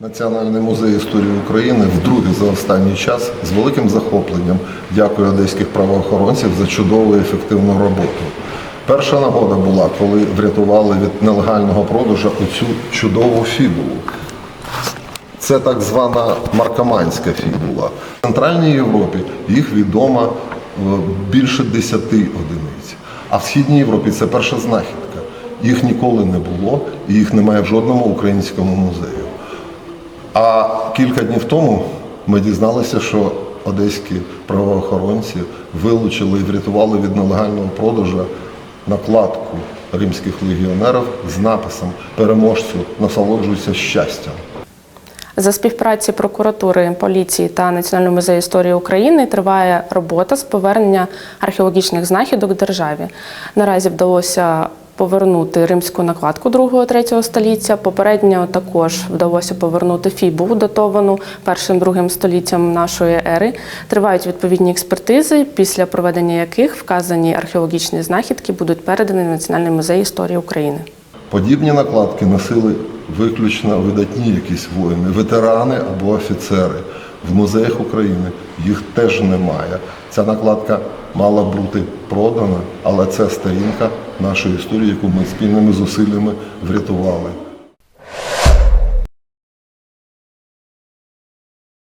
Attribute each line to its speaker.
Speaker 1: Національний музей історії України вдруге за останній час з великим захопленням дякує одеських правоохоронців за чудову і ефективну роботу. Перша нагода була, коли врятували від нелегального продажу оцю чудову фібулу. Це так звана маркоманська фібула. В Центральній Європі їх відомо е, більше 10 одиниць. А в Східній Європі це перша знахідка. Їх ніколи не було, і їх немає в жодному українському музею. А кілька днів тому ми дізналися, що одеські правоохоронці вилучили і врятували від нелегального продажу накладку римських легіонерів з написом Переможцю насолоджуйся щастям.
Speaker 2: За співпраці прокуратури, поліції та Національного музею історії України триває робота з повернення археологічних знахідок державі. Наразі вдалося повернути римську накладку 2-3 століття. Попередньо також вдалося повернути фібу, датовану першим-другим століттям нашої ери. Тривають відповідні експертизи, після проведення яких вказані археологічні знахідки будуть передані в Національний музей історії України.
Speaker 1: Подібні накладки носили виключно видатні якісь воїни, ветерани або офіцери. В музеях України їх теж немає. Ця накладка мала бути продана, але це сторінка нашої історії, яку ми спільними зусиллями врятували.